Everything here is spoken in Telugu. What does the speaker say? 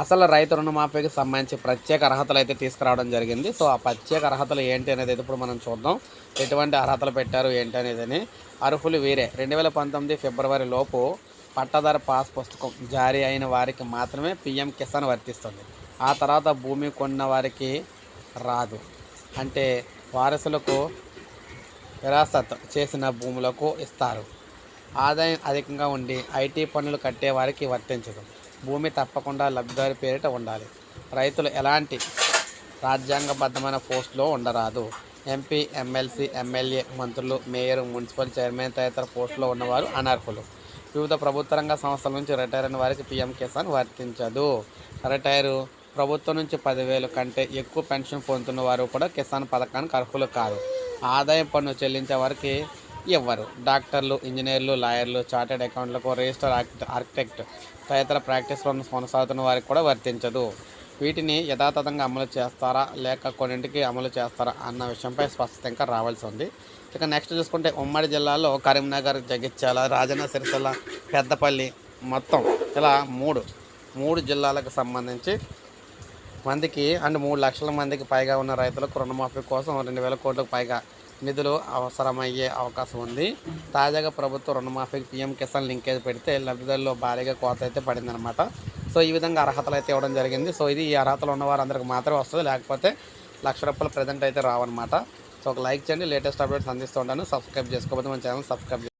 అసలు రైతు రుణమాఫీకి సంబంధించి ప్రత్యేక అర్హతలు అయితే తీసుకురావడం జరిగింది. సో ఆ ప్రత్యేక అర్హతలు ఏంటి అనేది అయితే ఇప్పుడు మనం చూద్దాం. ఎటువంటి అర్హతలు పెట్టారు ఏంటి అనేది అర్హులు వీరే. రెండు వేల పంతొమ్మిది ఫిబ్రవరి లోపు పట్టాదారు పాస్ పుస్తకం జారీ అయిన వారికి మాత్రమే పిఎం కిసాన్ వర్తిస్తుంది. ఆ తర్వాత భూమి కొన్న వారికి రాదు. అంటే వారసులకు విరాసత్ చేసిన భూములకు ఇస్తారు. ఆదాయం అధికంగా ఉండి ఐటీ పనులు కట్టే వారికి వర్తించదు. భూమి తప్పకుండా లబ్ధిదారి పేరిట ఉండాలి. రైతులు ఎలాంటి రాజ్యాంగబద్ధమైన పోస్టులో ఉండరాదు. ఎంపీ ఎమ్మెల్సీ ఎమ్మెల్యే మంత్రులు మేయర్ మున్సిపల్ చైర్మన్ తదితర పోస్టులో ఉన్నవారు అనర్హులు. వివిధ ప్రభుత్వ రంగ సంస్థల నుంచి రిటైర్ అయిన వారికి పీఎం కిసాన్ వర్తించదు. రిటైరు ప్రభుత్వం నుంచి పదివేలు కంటే ఎక్కువ పెన్షన్ పొందుతున్న వారు కూడా కిసాన్ పథకానికి అర్హులు కాదు. ఆదాయం పన్ను చెల్లించే వారికి ఇవ్వరు డాక్టర్లు ఇంజనీర్లు లాయర్లు చార్టెడ్ అకౌంట్లకు రిజిస్టర్ ఆర్కిటెక్ట్ తదితర ప్రాక్టీస్లను కొనసాగుతున్న వారికి కూడా వర్తించదు. వీటిని యథాతథంగా అమలు చేస్తారా? లేక కొన్నింటికి అమలు చేస్తారా? అన్న విషయంపై స్పష్టత ఇంకా రావాల్సి ఉంది. ఇక నెక్స్ట్ చూసుకుంటే ఉమ్మడి జిల్లాలో కరీంనగర్ జగిత్యాల రాజన్న సిరిసిల్ల పెద్దపల్లి మొత్తం ఇలా మూడు మూడు జిల్లాలకు సంబంధించి మందికి అండ్ మూడు లక్షల మందికి పైగా ఉన్న రైతులకు రుణమాఫీ కోసం రెండు వేల కోట్లకు పైగా నిధులు అవసరమయ్యే అవకాశం ఉంది. తాజాగా ప్రభుత్వం రుణమాఫీకి పీఎం కిసాన్ లింకేజ్ పెడితే లబ్ధిదారుల్లో భారీగా కోత అయితే పడిందనమాట సో ఈ విధంగా అర్హతలు అయితే ఇవ్వడం జరిగింది. సో ఇది ఈ అర్హతలు ఉన్న వారందరికి మాత్రమే వస్తుంది. లేకపోతే లక్ష రూపాయలు ప్రజెంట్ అయితే రావన్నమాట. సో ఒక లైక్ చేయండి. లేటెస్ట్ అప్డేట్స్ అందిస్తూ ఉంటాను. సబ్స్క్రైబ్ చేసుకోకపోతే మన ఛానల్ సబ్స్క్రైబ్